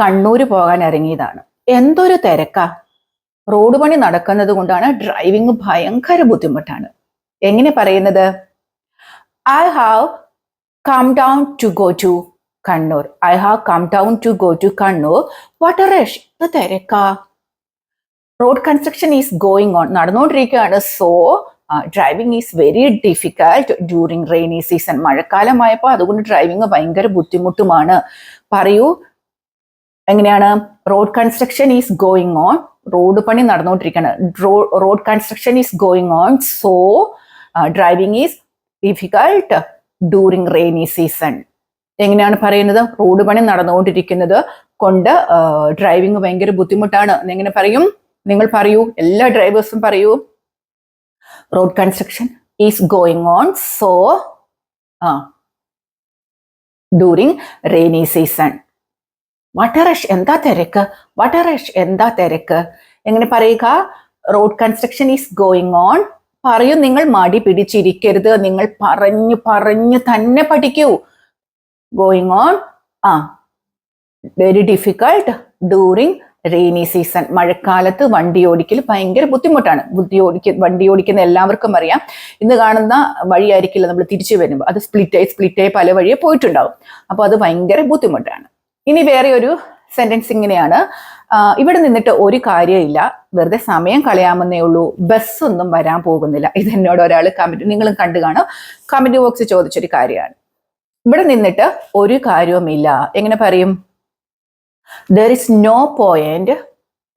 കണ്ണൂര് പോകാൻ ഇറങ്ങിയതാണ്. എന്തൊരു തിരക്കാ. റോഡ് പണി നടക്കുന്നത് കൊണ്ടാണ് ഡ്രൈവിംഗ് ഭയങ്കര ബുദ്ധിമുട്ടാണ്. എങ്ങനെ പറയുന്നത്? I have come down to go to Kannur. I have come down to go to Kannur. What rush ഇത് തിരക്കാ. Road construction is going on നടന്നുകൊണ്ടിരിക്കുകയാണ്. So driving is very difficult during rainy season മഴക്കാലമായപ്പോൾ അതുകൊണ്ട് driving ഭയങ്കര ബുദ്ധിമുട്ടുമാണ്. പറയൂ എങ്ങനെയാണ്? Road construction is going on road പണി നടന്നുകൊണ്ടിരിക്കുകയാണ്. Road construction is going on so driving is difficult during rainy season എങ്ങനെയാണ് പറയുന്നത്? റോഡ് പണി നടന്നുകൊണ്ടിരിക്കുന്നത് കൊണ്ട് ഡ്രൈവിംഗ് ഭയങ്കര ബുദ്ധിമുട്ടാണ്. എങ്ങനെ പറയും? നിങ്ങൾ പറയൂ. എല്ലാ ഡ്രൈവേഴ്സും പറയൂ. Road construction is going on so ah during rainy season what rush എന്താ തിരക്ക്? വാട്ടറഷ് എന്താ തിരക്ക്? എങ്ങനെ പറയുക? Road construction is going on പറയൂ നിങ്ങൾ മടി പിടിച്ചിരിക്കരുത്. നിങ്ങൾ പറഞ്ഞു പറഞ്ഞു തന്നെ പഠിക്കൂ. ഗോയിങ് ഓൺ ആ. Very difficult during rainy season മഴക്കാലത്ത് വണ്ടി ഓടിക്കൽ ഭയങ്കര ബുദ്ധിമുട്ടാണ്. ബുദ്ധി ഓടിക്ക വണ്ടി ഓടിക്കുന്ന എല്ലാവർക്കും അറിയാം. ഇന്ന് കാണുന്ന വഴിയായിരിക്കില്ല നമ്മൾ തിരിച്ചു വരുമ്പോൾ. അത് സ്പ്ലിറ്റായി സ്പ്ലിറ്റായി പല വഴിയെ പോയിട്ടുണ്ടാവും. അപ്പോൾ അത് ഭയങ്കര ബുദ്ധിമുട്ടാണ്. ഇനി വേറെ ഒരു സെന്റൻസ് ഇങ്ങനെയാണ്. ഇവിടെ നിന്നിട്ട് ഒരു കാര്യമില്ല വെറുതെ സമയം കളയാമെന്നേ ഉള്ളൂ. ബസ് ഒന്നും വരാൻ പോകുന്നില്ല. ഇത് എന്നോട് ഒരാൾ കമന്റ് നിങ്ങളും കണ്ടു കാണും. കമന്റ് ബോക്സ് ചോദിച്ചൊരു കാര്യമാണ്. ഇവിടെ നിന്നിട്ട് ഒരു കാര്യവുമില്ല. എങ്ങനെ പറയും? There is no point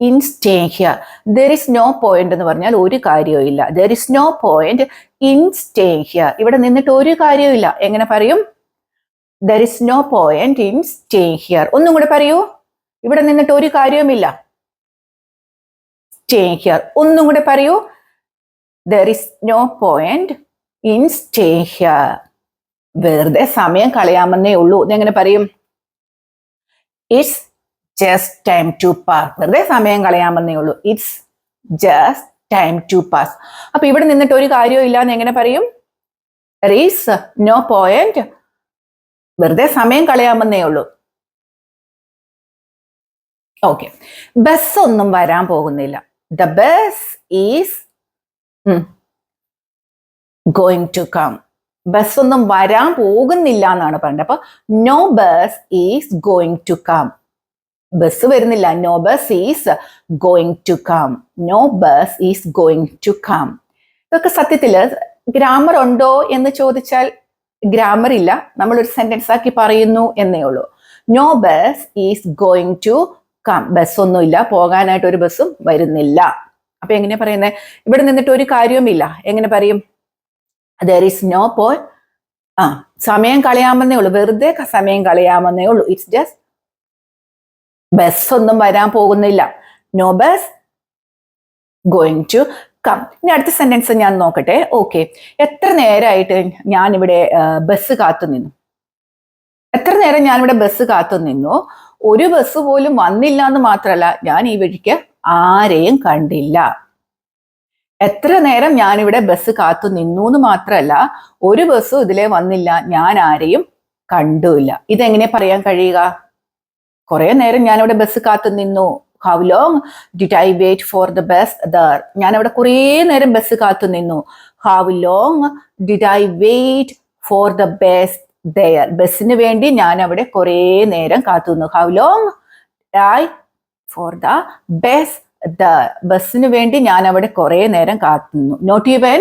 in stay here there is no point എന്ന് പറഞ്ഞാൽ ഒരു കാര്യവും ഇല്ല there is no point in stay here ഇവിടെ നിന്നിട്ട് ഒരു കാര്യവും ഇല്ല എങ്ങനെ പറയും? There is no point in stay here ഒന്നും കൂടെ പറയൂ. ഇവിടെ നിന്നിട്ട് ഒരു കാര്യവുമില്ല. സ്റ്റേ ഹിയർ ഒന്നും കൂടെ പറയൂ. There is no point in stay here വെറുതെ സമയം കളയാമെന്നേ ഉള്ളൂ. ഇതെങ്ങനെ പറയും? It's just time to pass വെറുതെ സമയം കളയാമെന്നേ ഉള്ളൂ. It's just time to pass അപ്പൊ ഇവിടെ നിന്നിട്ട് ഒരു കാര്യവും ഇല്ല എന്ന് എങ്ങനെ പറയും? റീസ് നോ പോയിന്റ് വെറുതെ സമയം കളയാമെന്നേ ഉള്ളൂ. ഓക്കെ ബസ് ഒന്നും വരാൻ പോകുന്നില്ല. The bus is going to come bus ഒന്നും വരാൻ പോകുന്നില്ല എന്നാണ് പറഞ്ഞത്. അപ്പൊ no bus is going to come bus വരുന്നില്ല. No bus is going to come no bus is going to come ഇതൊക്കെ സത്യത്തിൽ ഗ്രാമർ ഉണ്ടോ എന്ന് ചോദിച്ചാൽ ഗ്രാമർ ഇല്ല. നമ്മൾ ഒരു സെന്റൻസ് ആക്കി പറയുന്നു എന്നേ ഉള്ളൂ. No bus is going to come bus ഒന്നുമില്ല പോകാനായിട്ട് ഒരു ബസ്സും വരുന്നില്ല. അപ്പൊ എങ്ങനെ പറയുന്നത് ഇവിടെ നിന്നിട്ട് ഒരു കാര്യവുമില്ല എങ്ങനെ പറയും? ദർ ഇസ് നോ പോൾ ആ സമയം കളയാമെന്നേ ഉള്ളൂ. വെറുതെ സമയം കളയാമെന്നേ ഉള്ളൂ. ഇറ്റ്സ് ജസ്റ്റ് ബസ് ഒന്നും വരാൻ പോകുന്നില്ല. No bus going to come ഇനി അടുത്ത സെന്റൻസ് ഞാൻ നോക്കട്ടെ. ഓക്കെ എത്ര നേരമായിട്ട് ഞാനിവിടെ ബസ് കാത്തു നിന്നു? എത്ര നേരം ഞാനിവിടെ ബസ് കാത്തു നിന്നു? ഒരു ബസ് പോലും വന്നില്ല എന്ന് മാത്രമല്ല ഞാൻ ഈ വഴിക്ക് ആരെയും കണ്ടില്ല. എത്ര നേരം ഞാനിവിടെ ബസ് കാത്തു നിന്നു എന്ന് മാത്രമല്ല ഒരു ബസ്സും ഇതിലെ വന്നില്ല ഞാൻ ആരെയും കണ്ടുമില്ല ഇതെങ്ങനെ പറയാൻ കഴിയുക? കുറെ നേരം ഞാനിവിടെ ബസ് കാത്തു നിന്നു. How long did I wait for the bus there ഞാൻ അവിടെ കുറേ നേരം ബസ് കാത്തു നിന്നു. How long did I wait for the bus there ബസ്സിന് വേണ്ടി ഞാൻ അവിടെ കുറേ നേരം കാത്തു നിന്നു. How long I for the bus the ബസ്സിന് വേണ്ടി ഞാൻ അവിടെ കുറേ നേരം കാത്തുന്നു നോട്ട് ഈവൻ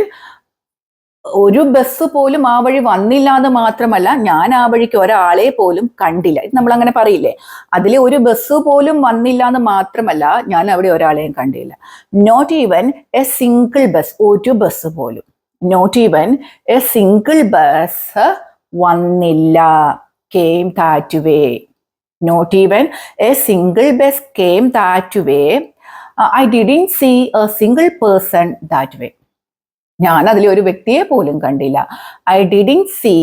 ഒരു ബസ് പോലും ആ വഴി വന്നില്ല എന്ന് മാത്രമല്ല ഞാൻ ആ വഴിക്ക് ഒരാളെ പോലും കണ്ടില്ല. ഇത് നമ്മൾ അങ്ങനെ പറയില്ലേ? അതിൽ ഒരു ബസ് പോലും വന്നില്ല എന്ന് മാത്രമല്ല ഞാൻ അവിടെ ഒരാളെയും കണ്ടില്ല. Not even a single bus ഒരു ബസ് പോലും. Not even a single bus വന്നില്ല. Came that way not even a single bus came that way I didn't see a single person that way ഞാൻ അതിലെ ഒരു വ്യക്തിയെ പോലും കണ്ടില്ല. I didn't see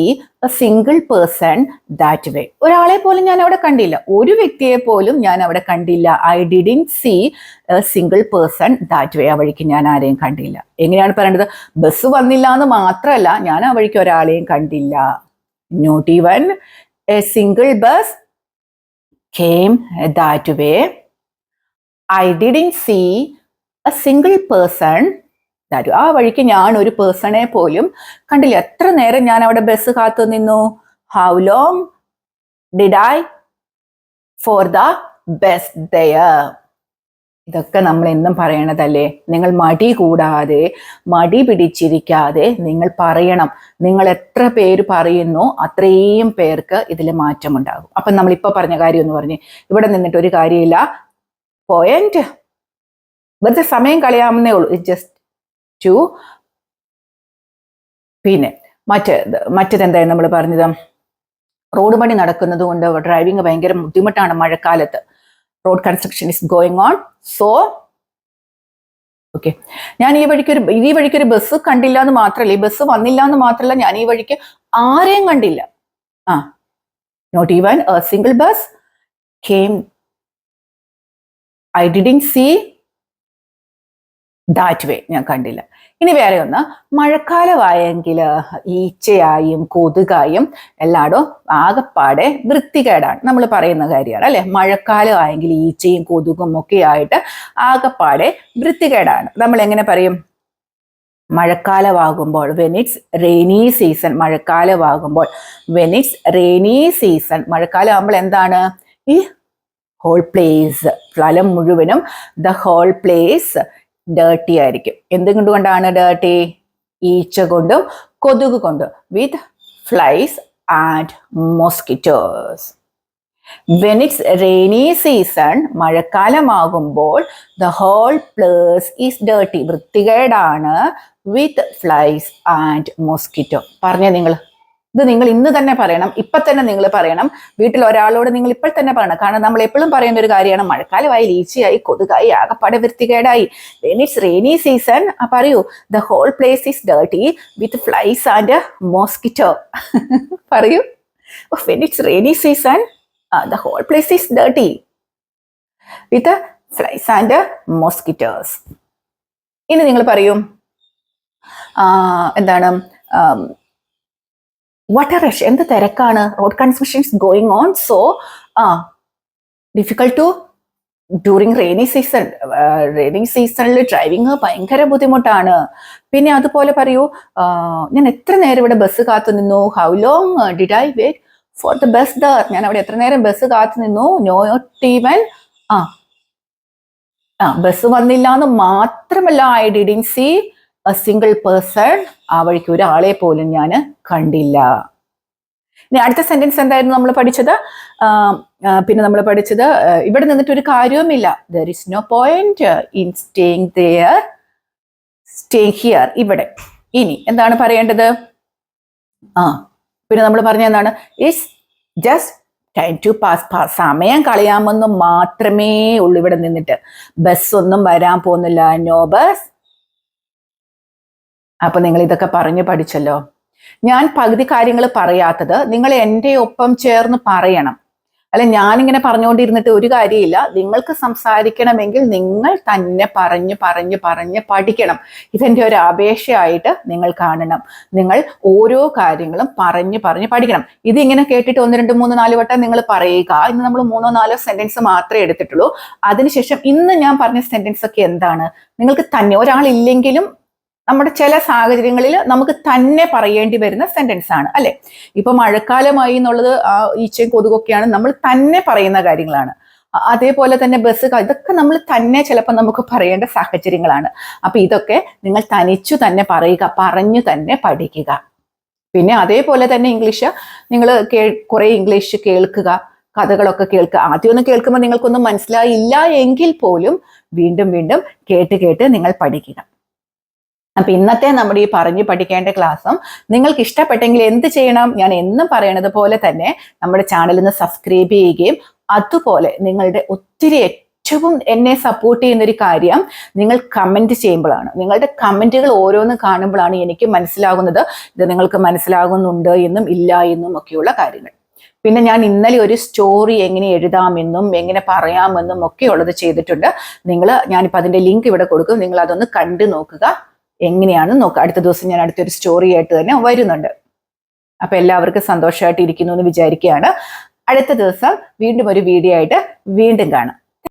a single person that way ഒരാളെ പോലും ഞാൻ അവിടെ കണ്ടില്ല. ഒരു വ്യക്തിയെ പോലും ഞാൻ അവിടെ കണ്ടില്ല. I didn't see a single person that way ആ വഴിക്ക് ഞാൻ ആരെയും കണ്ടില്ല. എങ്ങനെയാണ് പറയേണ്ടത്? ബസ് വന്നില്ല എന്ന് മാത്രമല്ല ഞാൻ ആ വഴിക്ക് ഒരാളെയും കണ്ടില്ല. Not even a single bus came that way I didn't see a single person that ആ വഴിക്ക് ഞാൻ ഒരു പേഴ്സണെ പോലും കണ്ടില്ല. എത്ര നേരം ഞാൻ അവിടെ ബസ് കാത്തു നിന്നു? How long did I for the best there ഇതൊക്കെ നമ്മൾ എന്നും പറയണതല്ലേ? നിങ്ങൾ മടി കൂടാതെ മടി പിടിച്ചിരിക്കാതെ നിങ്ങൾ പറയണം. നിങ്ങൾ എത്ര പേര് പറയുന്നു അത്രയും പേർക്ക് ഇതിൽ മാറ്റമുണ്ടാകും. അപ്പം നമ്മൾ ഇപ്പൊ പറഞ്ഞ കാര്യം എന്ന് പറഞ്ഞ് ഇവിടെ നിന്നിട്ട് ഒരു കാര്യമില്ല. പോയിന്റ് വെറുതെ സമയം കളയാമെന്നേ ഉള്ളൂ. ഇറ്റ് ജസ്റ്റ് ടു പിന്നെ മറ്റേത് മറ്റേതെന്തായാലും നമ്മൾ പറഞ്ഞത്? റോഡ് പണി നടക്കുന്നത് കൊണ്ട് ഡ്രൈവിംഗ് ഭയങ്കര ബുദ്ധിമുട്ടാണ് മഴക്കാലത്ത്. Road construction is going on so okay ഞാൻ ഈ വഴിക്ക് ഒരു ഈ വഴിക്ക് ഒരു ബസ് കണ്ടില്ല എന്ന് മാത്രമല്ല ഈ ബസ് വന്നില്ല എന്ന് മാത്രമല്ല ഞാൻ ഈ വഴിക്ക് ആരെയും കണ്ടില്ല. ആ not even a single bus came I didn't see that way ഞാൻ കണ്ടില്ല. ഇനി വേറെ ഒന്ന്. മഴക്കാലമായെങ്കിൽ ഈച്ചയായും കൊതുകായും എല്ലായിടും ആകെപ്പാടെ വൃത്തികേടാണ്. നമ്മൾ പറയുന്ന കാര്യമാണ് അല്ലെ? മഴക്കാലമായെങ്കിൽ ഈച്ചയും കൊതുകും ഒക്കെ ആയിട്ട് ആകെപ്പാടെ വൃത്തികേടാണ്. നമ്മൾ എങ്ങനെ പറയും? മഴക്കാലമാകുമ്പോൾ വെൻ ഇറ്റ്സ് റെയിനി സീസൺ മഴക്കാലമാകുമ്പോൾ വെൻ ഇറ്റ്സ് റെയിനി സീസൺ മഴക്കാലം ആകുമ്പോൾ എന്താണ്? ഈ ഹോൾ പ്ലേസ് സ്ഥലം മുഴുവനും ദ ഹോൾ പ്ലേസ് ഡേർട്ടി ആയിരിക്കും. എന്തുകൊണ്ട് കൊണ്ടാണ് ഡേർട്ടി ഈച്ച കൊണ്ടും കൊതുക് കൊണ്ടും. With flies and mosquitos when it's rainy season മഴക്കാലമാകുമ്പോൾ the whole place is dirty വൃത്തികേടാണ് with flies and mosquito പറഞ്ഞേ നിങ്ങൾ? ഇത് നിങ്ങൾ ഇന്ന് തന്നെ പറയണം ഇപ്പൊ തന്നെ നിങ്ങൾ പറയണം. വീട്ടിൽ ഒരാളോട് നിങ്ങൾ ഇപ്പോൾ തന്നെ പറയണം. കാരണം നമ്മൾ എപ്പോഴും പറയുന്ന ഒരു കാര്യമാണ് മഴക്കാലമായി ലീച്ചയായി കൊതുകായി ആകപ്പാടെ വൃത്തികേടായി. ഇറ്റ്സ് റെയിനി സീസൺ പറയൂ the whole place is dirty with flies and mosquito പറയൂ. It's rainy season the whole place is dirty with flies and mosquitoes ഇനി നിങ്ങൾ പറയൂ എന്താണ് വാട്ട് റഷ് എന്ത് തിരക്കാണ്? Road constructions going on so a difficult to during rainy season rainy സീസണിൽ driving ഭയങ്കര ബുദ്ധിമുട്ടാണ്. പിന്നെ അതുപോലെ പറയൂ ഞാൻ എത്ര നേരം ഇവിടെ ബസ് കാത്തു നിന്നു? How long did I wait for the bus there ഞാൻ അവിടെ എത്ര നേരം ബസ് കാത്തു നിന്നു? നോട്ട് ഈവൻ ആ ആ ബസ് വന്നില്ല എന്ന് മാത്രമല്ല I didn't see single person ആ വഴിക്ക് ഒരാളെ പോലും ഞാൻ കണ്ടില്ല. ഇനി അടുത്ത സെന്റൻസ് എന്തായിരുന്നു നമ്മൾ പഠിച്ചത്? പിന്നെ നമ്മൾ പഠിച്ചത് ഇവിടെ നിന്നിട്ട് ഒരു കാര്യവുമില്ല. There is no point in staying there stay here ഇവിടെ. ഇനി എന്താണ് പറയേണ്ടത്? ആ പിന്നെ നമ്മൾ പറഞ്ഞ എന്താണ്? Is just time to pass സമയം കളയാമെന്ന് മാത്രമേ ഉള്ളൂ ഇവിടെ നിന്നിട്ട്. ബസ് ഒന്നും വരാൻ പോകുന്നില്ല. നോ ബസ് അപ്പൊ നിങ്ങൾ ഇതൊക്കെ പറഞ്ഞു പഠിച്ചല്ലോ. ഞാൻ പകുതി കാര്യങ്ങൾ പറയാത്തത് നിങ്ങൾ എന്റെ ഒപ്പം ചേർന്ന് പറയണം. അല്ല ഞാനിങ്ങനെ പറഞ്ഞുകൊണ്ടിരുന്നിട്ട് ഒരു കാര്യമില്ല. നിങ്ങൾക്ക് സംസാരിക്കണമെങ്കിൽ നിങ്ങൾ തന്നെ പറഞ്ഞ് പറഞ്ഞ് പറഞ്ഞ് പഠിക്കണം. ഇതെന്റെ ഒരു അപേക്ഷയായിട്ട് നിങ്ങൾ കാണണം. നിങ്ങൾ ഓരോ കാര്യങ്ങളും പറഞ്ഞ് പറഞ്ഞ് പഠിക്കണം. ഇതിങ്ങനെ കേട്ടിട്ട് ഒന്ന് രണ്ട് മൂന്ന് നാല് വട്ടം നിങ്ങൾ പറയുക. ഇന്ന് നമ്മൾ മൂന്നോ നാലോ സെന്റൻസ് മാത്രമേ എടുത്തിട്ടുള്ളൂ. അതിനുശേഷം ഇന്ന് ഞാൻ പറഞ്ഞ സെന്റൻസ് ഒക്കെ എന്താണ്? നിങ്ങൾക്ക് തന്നെ ഒരാളില്ലെങ്കിലും നമ്മുടെ ചില സാഹചര്യങ്ങളിൽ നമുക്ക് തന്നെ പറയേണ്ടി വരുന്ന സെന്റൻസ് ആണ് അല്ലെ? ഇപ്പൊ മഴക്കാലമായി എന്നുള്ളത് ആ ഈച്ചയും കൊതുകൊക്കെയാണ് നമ്മൾ തന്നെ പറയുന്ന കാര്യങ്ങളാണ്. അതേപോലെ തന്നെ ബസ് ഇതൊക്കെ നമ്മൾ തന്നെ ചിലപ്പോൾ നമുക്ക് പറയേണ്ട സാഹചര്യങ്ങളാണ്. അപ്പൊ ഇതൊക്കെ നിങ്ങൾ തനിച്ചു തന്നെ പറയുക പറഞ്ഞു തന്നെ പഠിക്കുക. പിന്നെ അതേപോലെ തന്നെ ഇംഗ്ലീഷ് നിങ്ങൾ കേ കുറെ ഇംഗ്ലീഷ് കേൾക്കുക കഥകളൊക്കെ കേൾക്കുക. ആദ്യമൊന്നും കേൾക്കുമ്പോൾ നിങ്ങൾക്കൊന്നും മനസ്സിലായില്ല എങ്കിൽ പോലും വീണ്ടും വീണ്ടും കേട്ട് കേട്ട് നിങ്ങൾ പഠിക്കുക. അപ്പൊ ഇന്നത്തെ നമ്മുടെ ഈ പറഞ്ഞു പഠിക്കേണ്ട ക്ലാസ്സും നിങ്ങൾക്ക് ഇഷ്ടപ്പെട്ടെങ്കിൽ എന്ത് ചെയ്യണം? ഞാൻ എന്നും പറയണത് പോലെ തന്നെ നമ്മുടെ ചാനലിൽ നിന്ന് സബ്സ്ക്രൈബ് ചെയ്യുകയും അതുപോലെ നിങ്ങളുടെ ഒത്തിരി ഏറ്റവും എന്നെ സപ്പോർട്ട് ചെയ്യുന്ന ഒരു കാര്യം നിങ്ങൾ കമന്റ് ചെയ്യുമ്പോഴാണ്. നിങ്ങളുടെ കമന്റുകൾ ഓരോന്ന് കാണുമ്പോഴാണ് എനിക്ക് മനസ്സിലാകുന്നത് ഇത് നിങ്ങൾക്ക് മനസ്സിലാകുന്നുണ്ട് എന്നും ഇല്ല എന്നും ഒക്കെയുള്ള കാര്യങ്ങൾ. പിന്നെ ഞാൻ ഇന്നലെ ഒരു സ്റ്റോറി എങ്ങനെ എഴുതാമെന്നും എങ്ങനെ പറയാമെന്നും ഒക്കെ ഉള്ളത് ചെയ്തിട്ടുണ്ട്. നിങ്ങൾ ഞാനിപ്പോൾ അതിന്റെ ലിങ്ക് ഇവിടെ കൊടുക്കും. നിങ്ങൾ അതൊന്ന് കണ്ടു നോക്കുക. എങ്ങനെയാണ് നോക്കുക അടുത്ത ദിവസം ഞാൻ അടുത്തൊരു സ്റ്റോറി ആയിട്ട് തന്നെ വരുന്നുണ്ട്. അപ്പൊ എല്ലാവർക്കും സന്തോഷമായിട്ട് ഇരിക്കുന്നു എന്ന് വിചാരിക്കുകയാണ്. അടുത്ത ദിവസം വീണ്ടും ഒരു വീഡിയോ ആയിട്ട് വീണ്ടും കാണാം.